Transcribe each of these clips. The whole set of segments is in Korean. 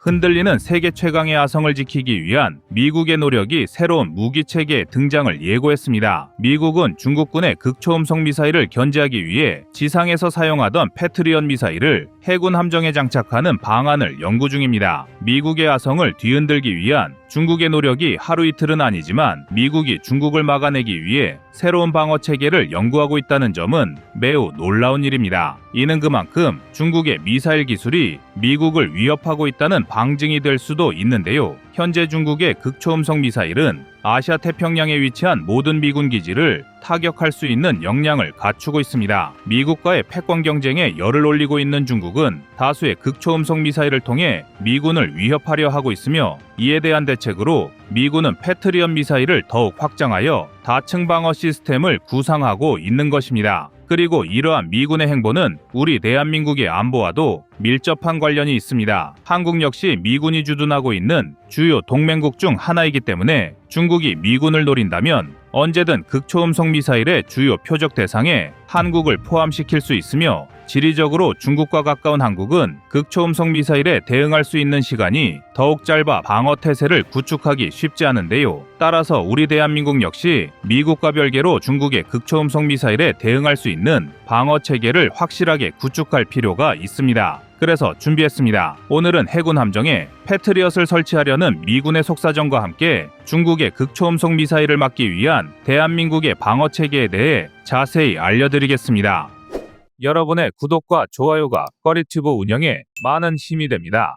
흔들리는 세계 최강의 아성을 지키기 위한 미국의 노력이 새로운 무기 체계의 등장을 예고했습니다. 미국은 중국군의 극초음속 미사일을 견제하기 위해 지상에서 사용하던 패트리언 미사일을 해군 함정에 장착하는 방안을 연구 중입니다. 미국의 아성을 뒤흔들기 위한 중국의 노력이 하루 이틀은 아니지만 미국이 중국을 막아내기 위해 새로운 방어 체계를 연구하고 있다는 점은 매우 놀라운 일입니다. 이는 그만큼 중국의 미사일 기술이 미국을 위협하고 있다는 방증이 될 수도 있는데요. 현재 중국의 극초음속 미사일은 아시아 태평양에 위치한 모든 미군 기지를 타격할 수 있는 역량을 갖추고 있습니다. 미국과의 패권 경쟁에 열을 올리고 있는 중국은 다수의 극초음속 미사일을 통해 미군을 위협하려 하고 있으며 이에 대한 대책으로 미군은 패트리언 미사일을 더욱 확장하여 다층 방어 시스템을 구상하고 있는 것입니다. 그리고 이러한 미군의 행보는 우리 대한민국의 안보와도 밀접한 관련이 있습니다. 한국 역시 미군이 주둔하고 있는 주요 동맹국 중 하나이기 때문에 중국이 미군을 노린다면 언제든 극초음속 미사일의 주요 표적 대상에 한국을 포함시킬 수 있으며 지리적으로 중국과 가까운 한국은 극초음속 미사일에 대응할 수 있는 시간이 더욱 짧아 방어 태세를 구축하기 쉽지 않은데요. 따라서 우리 대한민국 역시 미국과 별개로 중국의 극초음속 미사일에 대응할 수 있는 방어 체계를 확실하게 구축할 필요가 있습니다. 그래서 준비했습니다. 오늘은 해군 함정에 패트리엇을 설치하려는 미군의 속사정과 함께 중국의 극초음속 미사일을 막기 위한 대한민국의 방어 체계에 대해 자세히 알려드리겠습니다. 여러분의 구독과 좋아요가 꺼리튜브 운영에 많은 힘이 됩니다.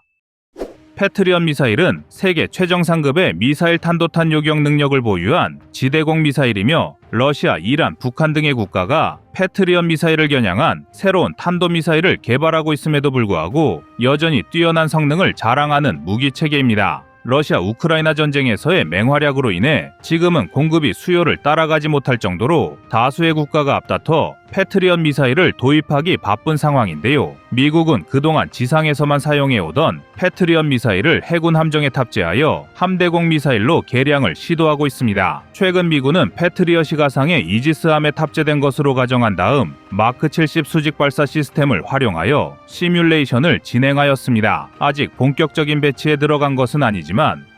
패트리언 미사일은 세계 최정 상급의 미사일 탄도탄 요격 능력을 보유한 지대공 미사일이며 러시아, 이란, 북한 등의 국가가 패트리언 미사일을 겨냥한 새로운 탄도 미사일을 개발하고 있음에도 불구하고 여전히 뛰어난 성능을 자랑하는 무기 체계입니다. 러시아 우크라이나 전쟁에서의 맹활약으로 인해 지금은 공급이 수요를 따라가지 못할 정도로 다수의 국가가 앞다퉈 패트리언 미사일을 도입하기 바쁜 상황인데요. 미국은 그동안 지상에서만 사용해오던 패트리언 미사일을 해군 함정에 탑재하여 함대공 미사일로 개량을 시도하고 있습니다. 최근 미군은 패트리엇이 가상의 이지스함에 탑재된 것으로 가정한 다음 마크 70 수직 발사 시스템을 활용하여 시뮬레이션을 진행하였습니다. 아직 본격적인 배치에 들어간 것은 아니지만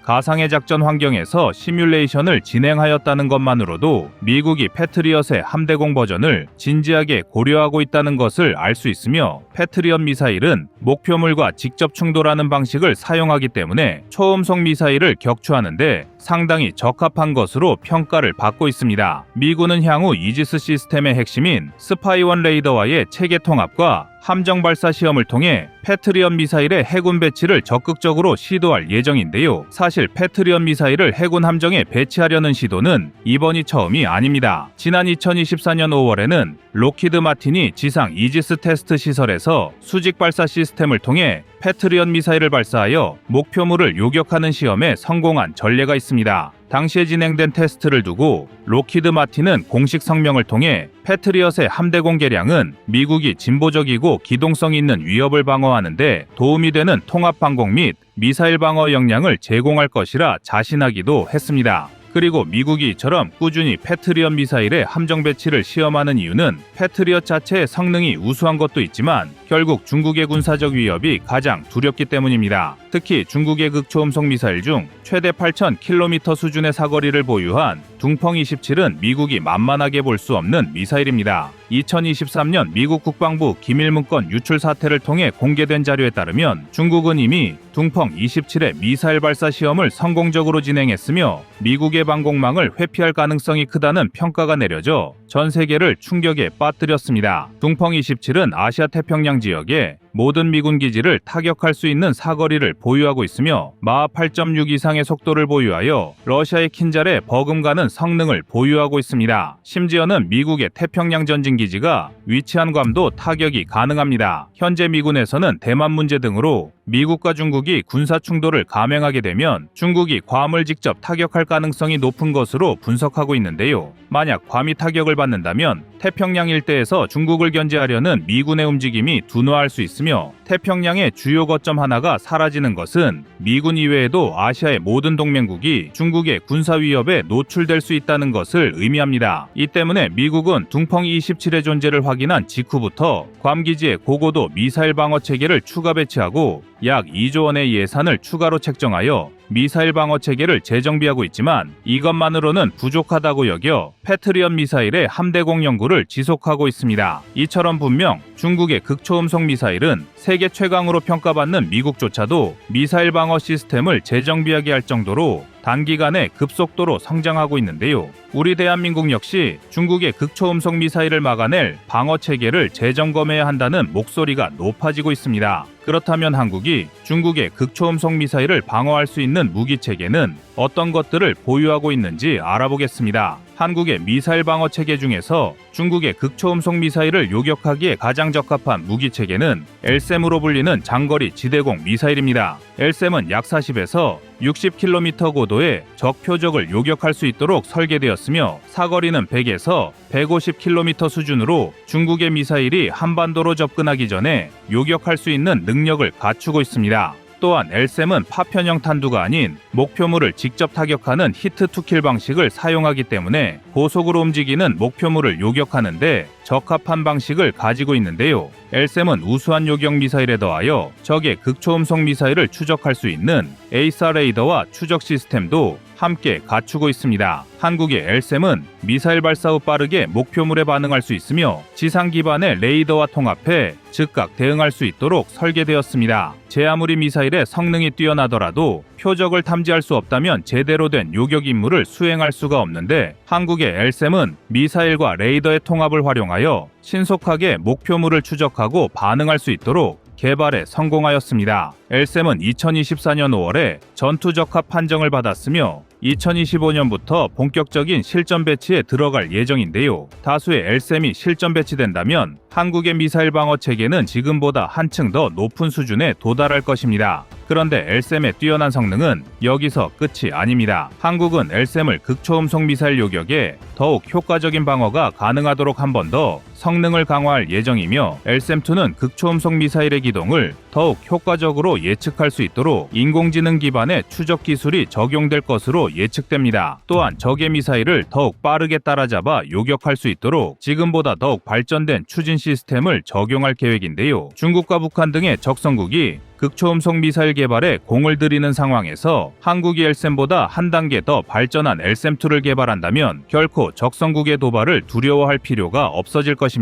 가상의 작전 환경에서 시뮬레이션을 진행하였다는 것만으로도 미국이 패트리엇의 함대공 버전을 진지하게 고려하고 있다는 것을 알 수 있으며 패트리엇 미사일은 목표물과 직접 충돌하는 방식을 사용하기 때문에 초음속 미사일을 격추하는데 상당히 적합한 것으로 평가를 받고 있습니다. 미군은 향후 이지스 시스템의 핵심인 스파이원 레이더와의 체계 통합과 함정 발사 시험을 통해 패트리언 미사일의 해군 배치를 적극적으로 시도할 예정인데요. 사실 패트리언 미사일을 해군 함정에 배치하려는 시도는 이번이 처음이 아닙니다. 지난 2024년 5월에는 로키드 마틴이 지상 이지스 테스트 시설에서 수직 발사 시스템을 통해 패트리언 미사일을 발사하여 목표물을 요격하는 시험에 성공한 전례가 있습니다. 당시에 진행된 테스트를 두고 로키드 마틴은 공식 성명을 통해 패트리엇의 함대 공 개량은 미국이 진보적이고 기동성 있는 위협을 방어하는데 도움이 되는 통합 방공 및 미사일 방어 역량을 제공할 것이라 자신하기도 했습니다. 그리고 미국이 이처럼 꾸준히 패트리엇 미사일의 함정 배치를 시험하는 이유는 패트리엇 자체의 성능이 우수한 것도 있지만 결국 중국의 군사적 위협이 가장 두렵기 때문입니다. 특히 중국의 극초음속 미사일 중 최대 8,000km 수준의 사거리를 보유한 둥펑 27은 미국이 만만하게 볼 수 없는 미사일입니다. 2023년 미국 국방부 기밀 문건 유출 사태를 통해 공개된 자료에 따르면 중국은 이미 둥펑 27의 미사일 발사 시험을 성공적으로 진행했으며 미국의 방공망을 회피할 가능성이 크다는 평가가 내려져 전 세계를 충격에 빠뜨렸습니다. 둥펑 27은 아시아 태평양 지역에 모든 미군 기지를 타격할 수 있는 사거리를 보유하고 있으며 마하 8.6 이상의 속도를 보유하여 러시아의 킨잘에 버금가는 성능을 보유하고 있습니다. 심지어는 미국의 태평양 전진 기지가 위치한 괌도 타격이 가능합니다. 현재 미군에서는 대만 문제 등으로 미국과 중국이 군사 충돌을 감행하게 되면 중국이 괌을 직접 타격할 가능성이 높은 것으로 분석하고 있는데요. 만약 괌이 타격을 받는다면 태평양 일대에서 중국을 견제하려는 미군의 움직임이 둔화할 수 있 으며 태평양의 주요 거점 하나가 사라지는 것은 미군 이외에도 아시아의 모든 동맹국이 중국의 군사 위협에 노출될 수 있다는 것을 의미합니다. 이 때문에 미국은 둥펑 27의 존재를 확인한 직후부터 괌 기지에 고고도 미사일 방어 체계를 추가 배치하고 약 2조 원의 예산을 추가로 책정하여 미사일 방어 체계를 재정비하고 있지만 이것만으로는 부족하다고 여겨 패트리언 미사일의 함대공 연구를 지속하고 있습니다. 이처럼 분명 중국의 극초음속 미사일은 세계 최강으로 평가받는 미국조차도 미사일 방어 시스템을 재정비하게 할 정도로 단기간에 급속도로 성장하고 있는데요. 우리 대한민국 역시 중국의 극초음속 미사일을 막아낼 방어 체계를 재점검해야 한다는 목소리가 높아지고 있습니다. 그렇다면 한국이 중국의 극초음속 미사일을 방어할 수 있는 무기 체계는 어떤 것들을 보유하고 있는지 알아보겠습니다. 한국의 미사일 방어 체계 중에서 중국의 극초음속 미사일을 요격하기에 가장 적합한 무기 체계는 엘셈으로 불리는 장거리 지대공 미사일입니다. 엘셈은 약 40에서 60km 고도의 적 표적을 요격할 수 있도록 설계되었으며 사거리는 100에서 150km 수준으로 중국의 미사일이 한반도로 접근하기 전에 요격할 수 있는 능력을 갖추고 있습니다. 또한 엘셈은 파편형 탄두가 아닌 목표물을 직접 타격하는 히트 투킬 방식을 사용하기 때문에 고속으로 움직이는 목표물을 요격하는데 적합한 방식을 가지고 있는데요. 엘셈은 우수한 요격 미사일에 더하여 적의 극초음속 미사일을 추적할 수 있는 에이사 레이더와 추적 시스템도 함께 갖추고 있습니다. 한국의 엘셈은 미사일 발사 후 빠르게 목표물에 반응할 수 있으며 지상 기반의 레이더와 통합해 즉각 대응할 수 있도록 설계되었습니다. 제 아무리 미사일의 성능이 뛰어나더라도 표적을 탐지할 수 없다면 제대로 된 요격 임무를 수행할 수가 없는데 한국의 엘셈은 미사일과 레이더의 통합을 활용하여 신속하게 목표물을 추적하고 반응할 수 있도록 개발에 성공하였습니다. 엘셈은 2024년 5월에 전투 적합 판정을 받았으며 2025년부터 본격적인 실전 배치에 들어갈 예정인데요. 다수의 엘셈이 실전 배치된다면 한국의 미사일 방어 체계는 지금보다 한층 더 높은 수준에 도달할 것입니다. 그런데 엘셈의 뛰어난 성능은 여기서 끝이 아닙니다. 한국은 엘셈을 극초음속 미사일 요격에 더욱 효과적인 방어가 가능하도록 한 번 더 성능을 강화할 예정이며 엘셈2는 극초음속 미사일의 기동을 더욱 효과적으로 예측할 수 있도록 인공지능 기반의 추적 기술이 적용될 것으로 예측됩니다. 또한 적의 미사일을 더욱 빠르게 따라잡아 요격할 수 있도록 지금보다 더욱 발전된 추진 시스템을 적용할 계획인데요. 중국과 북한 등의 적성국이 극초음속 미사일 개발에 공을 들이는 상황에서 한국이 엘셈보다 한 단계 더 발전한 엘셈2를 개발한다면 결코 적성국의 도발을 두려워할 필요가 없어질 것입니다.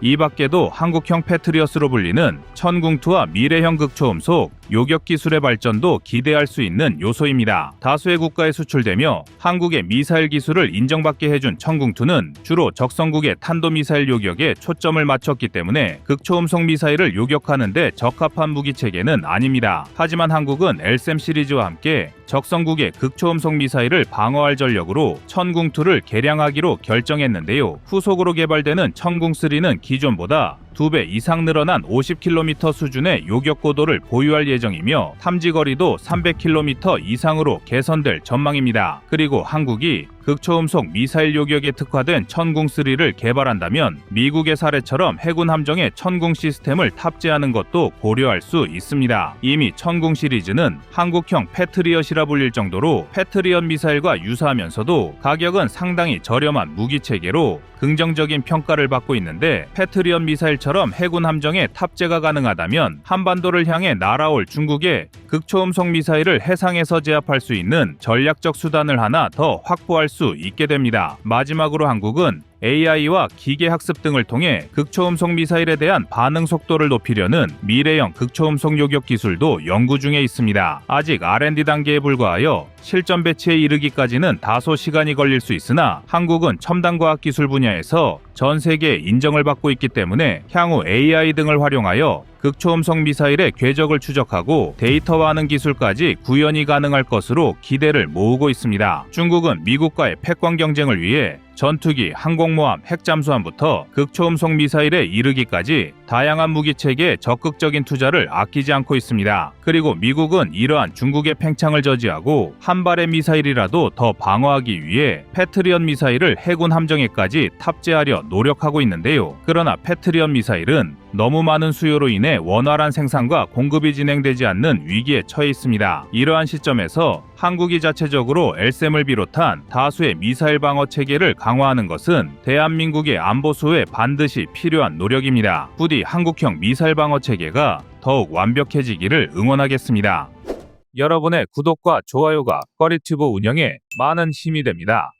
이 밖에도 한국형 패트리어스로 불리는 천궁투와 미래형 극초음 속 요격 기술의 발전도 기대할 수 있는 요소입니다. 다수의 국가에 수출되며 한국의 미사일 기술을 인정받게 해준 천궁2는 주로 적성국의 탄도미사일 요격에 초점을 맞췄기 때문에 극초음속 미사일을 요격하는 데 적합한 무기 체계는 아닙니다. 하지만 한국은 엘셈 시리즈와 함께 적성국의 극초음속 미사일을 방어할 전력으로 천궁2를 개량하기로 결정했는데요. 후속으로 개발되는 천궁3는 기존보다 2배 이상 늘어난 50km 수준의 요격 고도를 보유할 예정이며 탐지 거리도 300km 이상으로 개선될 전망입니다. 그리고 한국이 극초음속 미사일 요격에 특화된 천궁3를 개발한다면 미국의 사례처럼 해군 함정에 천궁 시스템을 탑재하는 것도 고려할 수 있습니다. 이미 천궁 시리즈는 한국형 패트리엇이라 불릴 정도로 패트리엇 미사일과 유사하면서도 가격은 상당히 저렴한 무기 체계로 긍정적인 평가를 받고 있는데 패트리엇 미사일처럼 해군 함정에 탑재가 가능하다면 한반도를 향해 날아올 중국의 극초음속 미사일을 해상에서 제압할 수 있는 전략적 수단을 하나 더 확보할 수 있게 됩니다. 마지막으로 한국은 AI와 기계 학습 등을 통해 극초음속 미사일에 대한 반응 속도를 높이려는 미래형 극초음속 요격 기술도 연구 중에 있습니다. 아직 R&D 단계에 불과하여 실전 배치에 이르기까지는 다소 시간이 걸릴 수 있으나 한국은 첨단 과학 기술 분야에서 전 세계에 인정을 받고 있기 때문에 향후 AI 등을 활용하여 극초음속 미사일의 궤적을 추적하고 데이터화하는 기술까지 구현이 가능할 것으로 기대를 모으고 있습니다. 중국은 미국과의 패권 경쟁을 위해 전투기, 항공모함, 핵잠수함부터 극초음속 미사일에 이르기까지 다양한 무기 체계에 적극적인 투자를 아끼지 않고 있습니다. 그리고 미국은 이러한 중국의 팽창을 저지하고 한 발의 미사일이라도 더 방어하기 위해 패트리언 미사일을 해군 함정에까지 탑재하려 노력하고 있는데요. 그러나 패트리엇 미사일은 너무 많은 수요로 인해 원활한 생산과 공급이 진행되지 않는 위기에 처해 있습니다. 이러한 시점에서 한국이 자체적으로 엘셈을 비롯한 다수의 미사일 방어 체계를 강화하는 것은 대한민국의 안보 수호에 반드시 필요한 노력입니다. 부디 한국형 미사일 방어 체계가 더욱 완벽해지기를 응원하겠습니다. 여러분의 구독과 좋아요가 꺼리튜브 운영에 많은 힘이 됩니다.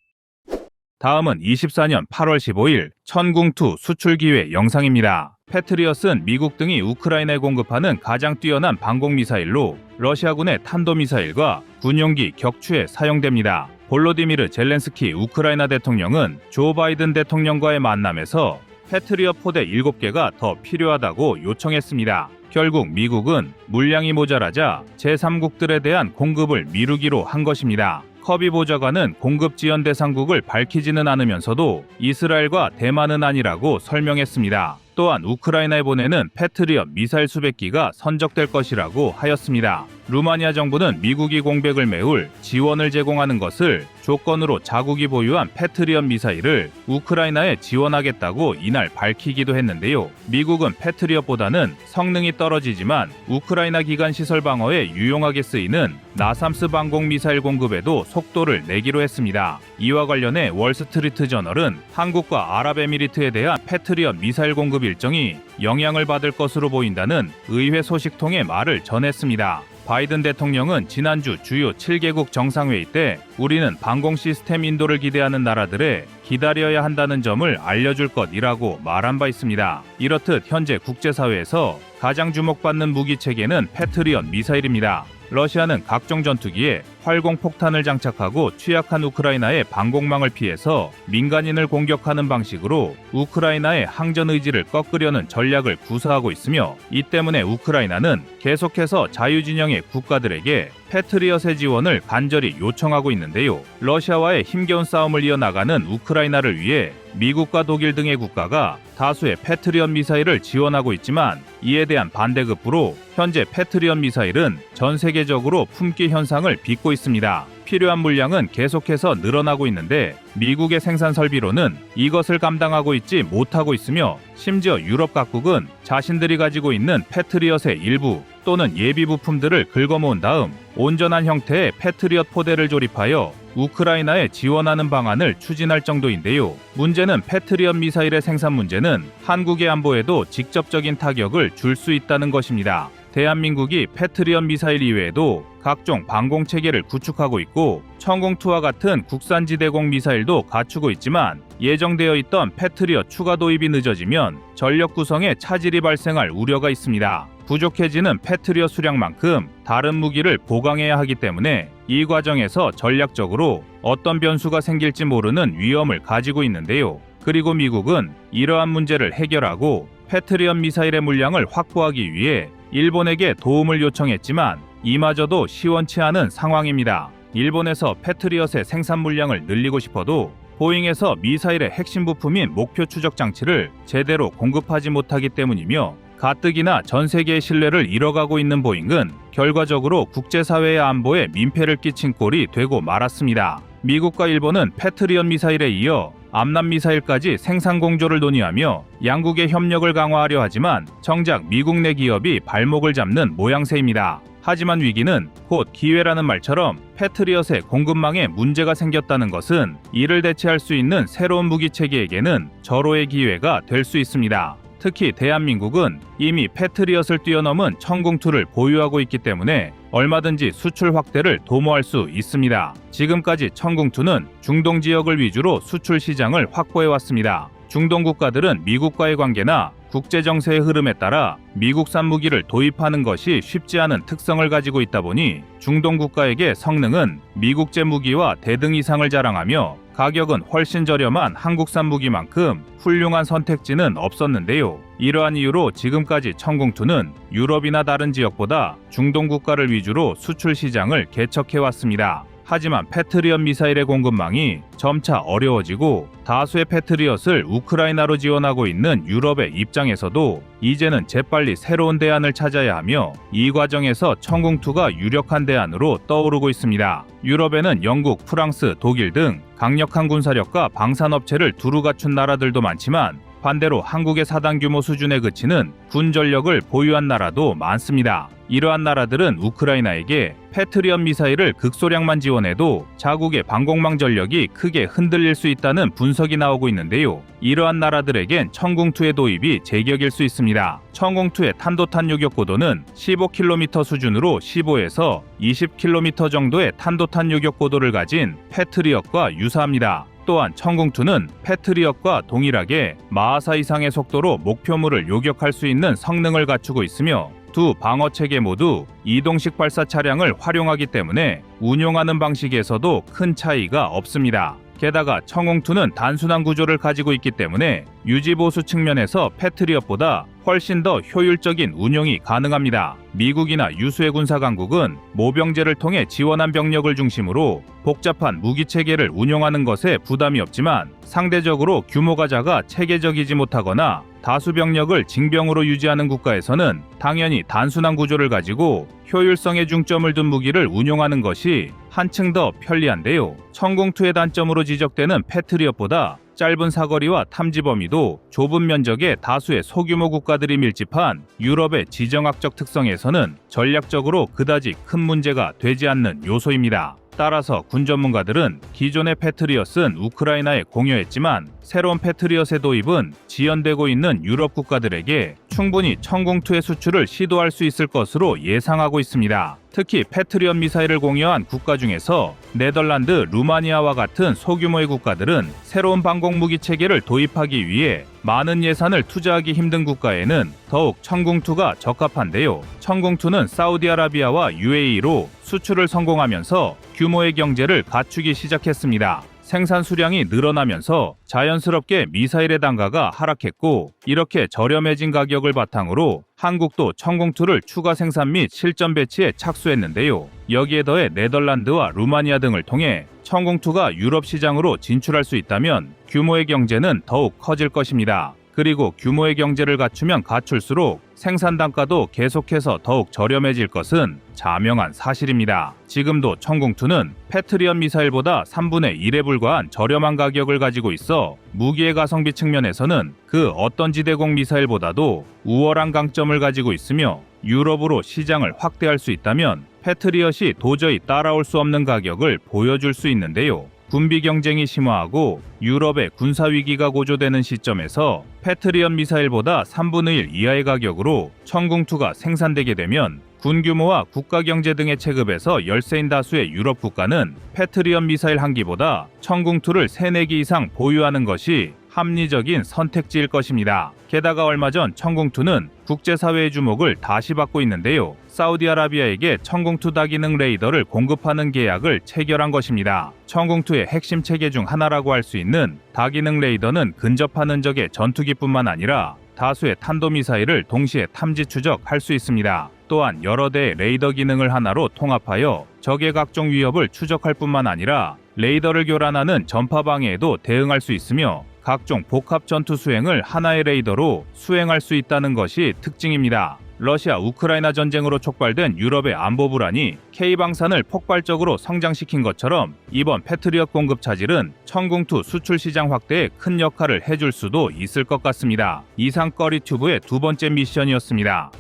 다음은 24년 8월 15일 천궁2 수출 기회 영상입니다. 패트리엇은 미국 등이 우크라이나에 공급하는 가장 뛰어난 방공 미사일로 러시아군의 탄도 미사일과 군용기 격추에 사용됩니다. 볼로디미르 젤렌스키 우크라이나 대통령은 조 바이든 대통령과의 만남에서 패트리엇 포대 7개가 더 필요하다고 요청했습니다. 결국 미국은 물량이 모자라자 제3국들에 대한 공급을 미루기로 한 것입니다. 커비 보좌관은 공급 지원 대상국을 밝히지는 않으면서도 이스라엘과 대만은 아니라고 설명했습니다. 또한 우크라이나에 보내는 패트리엇 미사일 수백 기가 선적될 것이라고 하였습니다. 루마니아 정부는 미국이 공백을 메울 지원을 제공하는 것을 조건으로 자국이 보유한 패트리엇 미사일을 우크라이나에 지원하겠다고 이날 밝히기도 했는데요. 미국은 패트리엇보다는 성능이 떨어지지만 우크라이나 기간 시설 방어에 유용하게 쓰이는 나삼스 방공 미사일 공급에도 속도를 내기로 했습니다. 이와 관련해 월스트리트 저널은 한국과 아랍에미리트에 대한 패트리엇 미사일 공급 일정이 영향을 받을 것으로 보인다는 의회 소식통의 말을 전했습니다. 바이든 대통령은 지난주 주요 7개국 정상회의 때 우리는 방공 시스템 인도를 기대하는 나라들에 기다려야 한다는 점을 알려줄 것이라고 말한 바 있습니다. 이렇듯 현재 국제사회에서 가장 주목받는 무기 체계는 패트리엇 미사일입니다. 러시아는 각종 전투기에 활공 폭탄을 장착하고 취약한 우크라이나의 방공망을 피해서 민간인을 공격하는 방식으로 우크라이나의 항전 의지를 꺾으려는 전략을 구사하고 있으며 이 때문에 우크라이나는 계속해서 자유진영의 국가들에게 패트리엇의 지원을 간절히 요청하고 있는데요. 러시아와의 힘겨운 싸움을 이어나가는 우크라이나를 위해 미국과 독일 등의 국가가 다수의 패트리엇 미사일을 지원하고 있지만 이에 대한 반대급부로 현재 패트리엇 미사일은 전 세계적으로 품귀 현상을 빚고 있습니다. 필요한 물량은 계속해서 늘어나고 있는데 미국의 생산 설비로는 이것을 감당하고 있지 못하고 있으며 심지어 유럽 각국은 자신들이 가지고 있는 패트리엇의 일부 또는 예비 부품들을 긁어모은 다음 온전한 형태의 패트리엇 포대를 조립하여 우크라이나에 지원하는 방안을 추진할 정도인데요. 문제는 패트리엇 미사일의 생산 문제는 한국의 안보에도 직접적인 타격을 줄 수 있다는 것입니다. 대한민국이 패트리엇 미사일 이외에도 각종 방공 체계를 구축하고 있고 천공2와 같은 국산지대공 미사일도 갖추고 있지만 예정되어 있던 패트리엇 추가 도입이 늦어지면 전력 구성에 차질이 발생할 우려가 있습니다. 부족해지는 패트리엇 수량만큼 다른 무기를 보강해야 하기 때문에 이 과정에서 전략적으로 어떤 변수가 생길지 모르는 위험을 가지고 있는데요. 그리고 미국은 이러한 문제를 해결하고 패트리엇 미사일의 물량을 확보하기 위해 일본에게 도움을 요청했지만 이마저도 시원치 않은 상황입니다. 일본에서 패트리엇의 생산 물량을 늘리고 싶어도 보잉에서 미사일의 핵심 부품인 목표 추적 장치를 제대로 공급하지 못하기 때문이며 가뜩이나 전 세계의 신뢰를 잃어가고 있는 보잉은 결과적으로 국제사회의 안보에 민폐를 끼친 꼴이 되고 말았습니다. 미국과 일본은 패트리엇 미사일에 이어 암남 미사일까지 생산 공조를 논의하며 양국의 협력을 강화하려 하지만 정작 미국 내 기업이 발목을 잡는 모양새입니다. 하지만 위기는 곧 기회라는 말처럼 패트리엇의 공급망에 문제가 생겼다는 것은 이를 대체할 수 있는 새로운 무기 체계에게는 절호의 기회가 될 수 있습니다. 특히 대한민국은 이미 패트리엇을 뛰어넘은 천궁2를 보유하고 있기 때문에 얼마든지 수출 확대를 도모할 수 있습니다. 지금까지 천궁2는 중동 지역을 위주로 수출 시장을 확보해 왔습니다. 중동 국가들은 미국과의 관계나 국제 정세의 흐름에 따라 미국산 무기를 도입하는 것이 쉽지 않은 특성을 가지고 있다 보니 중동 국가에게 성능은 미국제 무기와 대등 이상을 자랑하며 가격은 훨씬 저렴한 한국산 무기만큼 훌륭한 선택지는 없었는데요. 이러한 이유로 지금까지 천궁2는 유럽이나 다른 지역보다 중동 국가를 위주로 수출 시장을 개척해 왔습니다. 하지만 패트리엇 미사일의 공급망이 점차 어려워지고 다수의 패트리엇을 우크라이나로 지원하고 있는 유럽의 입장에서도 이제는 재빨리 새로운 대안을 찾아야 하며 이 과정에서 천궁2가 유력한 대안으로 떠오르고 있습니다. 유럽에는 영국, 프랑스, 독일 등 강력한 군사력과 방산업체를 두루 갖춘 나라들도 많지만 반대로 한국의 사단 규모 수준에 그치는 군 전력을 보유한 나라도 많습니다. 이러한 나라들은 우크라이나에게 패트리엇 미사일을 극소량만 지원해도 자국의 방공망 전력이 크게 흔들릴 수 있다는 분석이 나오고 있는데요. 이러한 나라들에겐 천궁2의 도입이 제격일 수 있습니다. 천궁2의 탄도탄 요격 고도는 15km 수준으로 15에서 20km 정도의 탄도탄 요격 고도를 가진 패트리엇과 유사합니다. 또한 천궁2는 패트리엇과 동일하게 마하사 이상의 속도로 목표물을 요격할 수 있는 성능을 갖추고 있으며 두 방어 체계 모두 이동식 발사 차량을 활용하기 때문에 운용하는 방식에서도 큰 차이가 없습니다. 게다가 청홍2는 단순한 구조를 가지고 있기 때문에 유지 보수 측면에서 패트리엇보다 훨씬 더 효율적인 운용이 가능합니다. 미국이나 유수의 군사 강국은 모병제를 통해 지원한 병력을 중심으로 복잡한 무기 체계를 운용하는 것에 부담이 없지만 상대적으로 규모가 작아 체계적이지 못하거나 다수 병력을 징병으로 유지하는 국가에서는 당연히 단순한 구조를 가지고 효율성에 중점을 둔 무기를 운용하는 것이 한층 더 편리한데요. 천공투의 단점으로 지적되는 패트리엇보다 짧은 사거리와 탐지 범위도 좁은 면적의 다수의 소규모 국가들이 밀집한 유럽의 지정학적 특성에서는 전략적으로 그다지 큰 문제가 되지 않는 요소입니다. 따라서 군 전문가들은 기존의 패트리엇은 우크라이나에 공여했지만 새로운 패트리엇의 도입은 지연되고 있는 유럽 국가들에게 충분히 천궁투의 수출을 시도할 수 있을 것으로 예상하고 있습니다. 특히 패트리엇 미사일을 공유한 국가 중에서 네덜란드, 루마니아와 같은 소규모의 국가들은 새로운 방공 무기 체계를 도입하기 위해 많은 예산을 투자하기 힘든 국가에는 더욱 천궁2가 적합한데요. 천궁2는 사우디아라비아와 UAE로 수출을 성공하면서 규모의 경제를 갖추기 시작했습니다. 생산 수량이 늘어나면서 자연스럽게 미사일의 단가가 하락했고 이렇게 저렴해진 가격을 바탕으로 한국도 천궁2를 추가 생산 및 실전 배치에 착수했는데요. 여기에 더해 네덜란드와 루마니아 등을 통해 천궁2가 유럽 시장으로 진출할 수 있다면 규모의 경제는 더욱 커질 것입니다. 그리고 규모의 경제를 갖추면 갖출수록 생산 단가도 계속해서 더욱 저렴해질 것은 자명한 사실입니다. 지금도 천궁2는 패트리엇 미사일보다 3분의 1에 불과한 저렴한 가격을 가지고 있어 무기의 가성비 측면에서는 그 어떤 지대공 미사일보다도 우월한 강점을 가지고 있으며 유럽으로 시장을 확대할 수 있다면 패트리엇이 도저히 따라올 수 없는 가격을 보여줄 수 있는데요. 군비 경쟁이 심화하고 유럽의 군사 위기가 고조되는 시점에서 패트리엇 미사일보다 3분의 1 이하의 가격으로 천궁2가 생산되게 되면 군 규모와 국가 경제 등의 체급에서 열세인 다수의 유럽 국가는 패트리엇 미사일 한 기보다 천궁2를 3, 4기 이상 보유하는 것이 합리적인 선택지일 것입니다. 게다가 얼마 전 천궁2는 국제사회의 주목을 다시 받고 있는데요. 사우디아라비아에게 천궁2 다기능 레이더를 공급하는 계약을 체결한 것입니다. 천궁2의 핵심 체계 중 하나라고 할 수 있는 다기능 레이더는 근접한 흔적의 전투기뿐만 아니라 다수의 탄도미사일을 동시에 탐지 추적할 수 있습니다. 또한 여러 대의 레이더 기능을 하나로 통합하여 적의 각종 위협을 추적할 뿐만 아니라 레이더를 교란하는 전파 방해에도 대응할 수 있으며 각종 복합 전투 수행을 하나의 레이더로 수행할 수 있다는 것이 특징입니다. 러시아 우크라이나 전쟁으로 촉발된 유럽의 안보 불안이 K방산을 폭발적으로 성장시킨 것처럼 이번 패트리엇 공급 차질은 천궁2 수출 시장 확대에 큰 역할을 해줄 수도 있을 것 같습니다. 이상 꺼리 튜브의 두 번째 미션이었습니다.